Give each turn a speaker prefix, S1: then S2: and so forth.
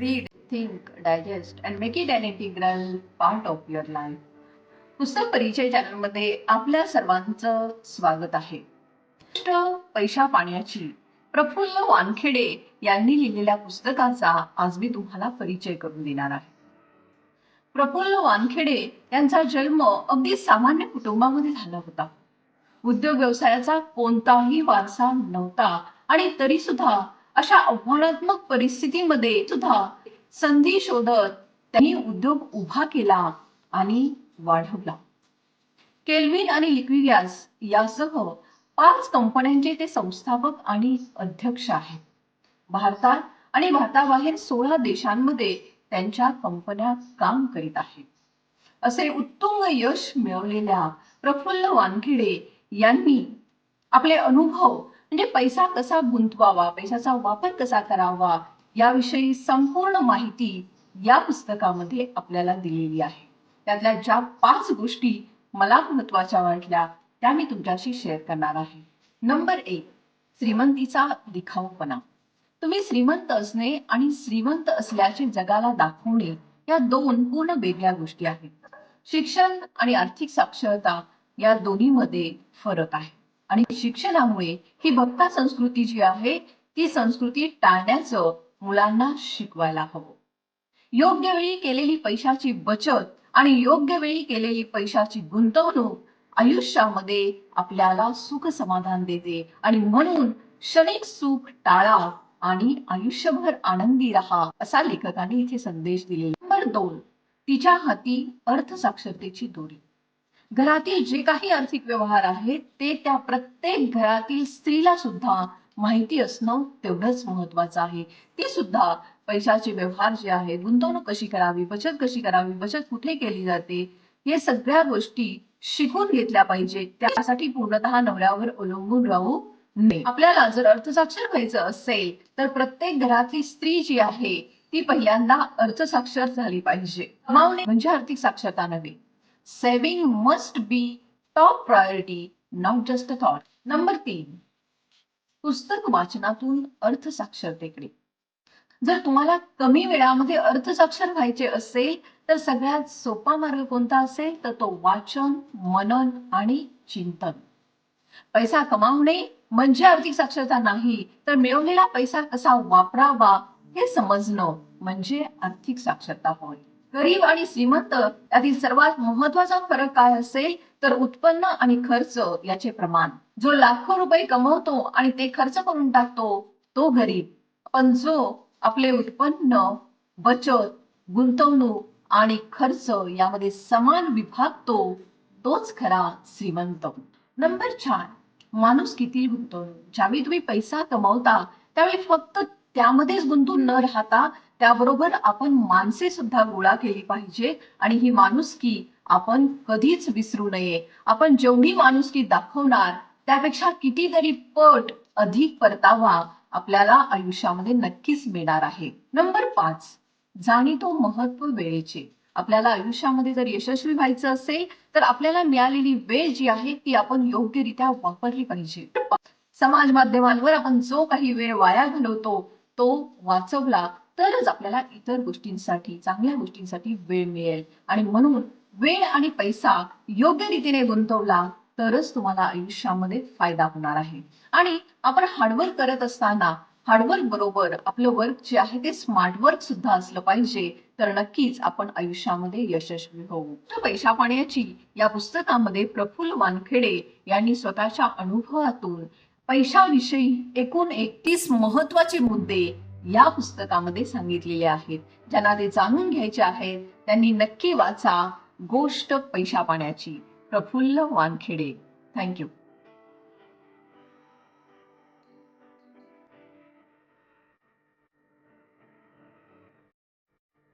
S1: Read think digest and make it an integral part of your life पुस्तक परिचय चॅनलमध्ये आपल्या सर्वांचं स्वागत आहे. पैशा पाण्याची प्रफुल्ल वानखेडे यांनी लिहिलेल्या पुस्तकाचा आज मी तुम्हाला परिचय करून देणार आहे. प्रफुल्ल वानखेडे यांचा जन्म अगदी सामान्य कुटुंबामध्ये झाला होता. उद्योग व्यवसायाचा कोणताही वारसा नव्हता आणि तरी सुद्धा अशा आव्हानात्मक परिस्थितीमध्ये सुद्धा संधी शोधत त्यांनी उद्योग उभा केला आणि वाढवला. केल्विन आणि लिक्विगॅस यासह पाच कंपन्यांचे ते संस्थापक आणि अध्यक्ष आहेत. भारतात आणि भारताबाहेर सोळा देशांमध्ये त्यांच्या कंपन्या काम करीत आहेत. असे उत्तुंग यश मिळवलेल्या प्रफुल्ल वानखेडे यांनी आपले अनुभव म्हणजे पैसा कसा गुंतवावा पैशाचा वापर कसा करावा याविषयी संपूर्ण माहिती या पुस्तकामध्ये आपल्याला दिलेली आहे. त्यातल्या ज्या पाच गोष्टी मला महत्त्वाच्या वाटल्या त्या मी तुमच्याशी शेअर करणार आहे. नंबर एक श्रीमंतीचा दिखाऊपणा. तुम्ही श्रीमंत असणे आणि श्रीमंत असल्याचे जगाला दाखवणे या दोन पूर्ण वेगळ्या गोष्टी आहेत. शिक्षण आणि आर्थिक साक्षरता या दोन्हीमध्ये फरक आहे. आणि शिक्षणामुळे ही भक्ता संस्कृती जी आहे ती संस्कृती टाळण्याचं मुलांना शिकवायला हवं. योग्य वेळी केलेली पैशाची बचत आणि योग्य वेळी केलेली पैशाची गुंतवणूक आयुष्यामध्ये आपल्याला सुख समाधान देते आणि म्हणून क्षणिक सुख टाळा आणि आयुष्यभर आनंदी राहा असा लेखकाने इथे संदेश दिलेला नंबर दोन तिच्या हाती अर्थसाक्षरतेची दोरी. घरातील जे काही आर्थिक व्यवहार आहेत ते त्या प्रत्येक घरातील स्त्रीला सुद्धा माहिती असणं तेवढंच महत्वाचं आहे. ती सुद्धा पैशाचे व्यवहार जे आहे गुंतवणूक कशी करावी बचत कशी करावी बचत कुठे केली जाते हे सगळ्या गोष्टी शिकून घेतल्या पाहिजे. त्यासाठी पूर्णतः नवऱ्यावर अवलंबून राहू नये. आपल्याला जर अर्थसाक्षर व्हायचं असेल तर प्रत्येक घरातली स्त्री जी आहे ती पहिल्यांदा अर्थसाक्षर झाली पाहिजे. कमावणे म्हणजे आर्थिक साक्षरता नव्हे. Saving must be top priority not just a thought number तीन. पुस्तक वाचनातून अर्थसाक्षरतेकडे जर तुम्हाला कमी वेळामध्ये अर्थसाक्षर व्हायचे असेल तर सगळ्यात सोपा मार्ग कोणता असेल? तर तो वाचन मनन आणि चिंतन. पैसा कमावणे म्हणजे आर्थिक साक्षरता नाही तर मिळवलेला पैसा कसा वापरावा हे समजणं म्हणजे आर्थिक साक्षरता होय. गरीब आणि श्रीमंत यातील सर्वात महत्त्वाचा फरक काय असेल तर उत्पन्न आणि खर्च याचे प्रमाण. जो लाखो रुपये कमवतो आणि ते खर्च करून टाकतो तो गरीब. पण जो आपले उत्पन्न बचत गुंतवणूक आणि खर्च यामध्ये समान विभागतो तोच खरा श्रीमंत. नंबर चार माणूस किती गुंतवणूक? ज्यावेळी तुम्ही पैसा कमवता त्यावेळी फक्त त्यामध्येच गुंतून न राहता त्याबरोबर आपण माणसे सुद्धा गोळा केली पाहिजे. आणि ही माणुसकी आपण कधीच विसरू नये. आपण जेवढी माणुसकी दाखवणार त्यापेक्षा कितीतरी पट अधिक परतावा आपल्याला आयुष्यामध्ये नक्कीच मिळणार आहे. नंबर पाच जाणीतो महत्त्व वेळेचे. आपल्याला आयुष्यामध्ये जर यशस्वी व्हायचं असेल तर आपल्याला मिळालेली वेळ जी आहे ती आपण योग्यरित्या वापरली पाहिजे. समाज माध्यमांवर आपण जो काही वेळ वाया घालवतो तो वाचवला तरच आपल्याला इतर गोष्टींसाठी चांगल्या गोष्टींसाठी वेळ मिळेल. आणि म्हणून वेळ आणि पैसा योग्य रीतीने गुंतवला तरच तुम्हाला आयुष्यामध्ये फायदा होणार आहे. आणि आपण हार्डवर्क करत असताना हार्डवर्क बरोबर आपलं वर्क जे आहे ते स्मार्ट वर्क सुद्धा असलं पाहिजे तर नक्कीच आपण आयुष्यामध्ये यशस्वी होऊ. तर पैशा पाण्याची या पुस्तकामध्ये प्रफुल्ल वानखेडे यांनी स्वतःच्या अनुभवातून पैशाविषयी एकूण एकतीस महत्त्वाचे मुद्दे या पुस्तकामध्ये सांगितलेले आहेत. ज्यांना ते जाणून घ्यायचे आहेत त्यांनी नक्की वाचा गोष्ट पैशा पाण्याची प्रफुल्ल वानखेडे. थँक्यू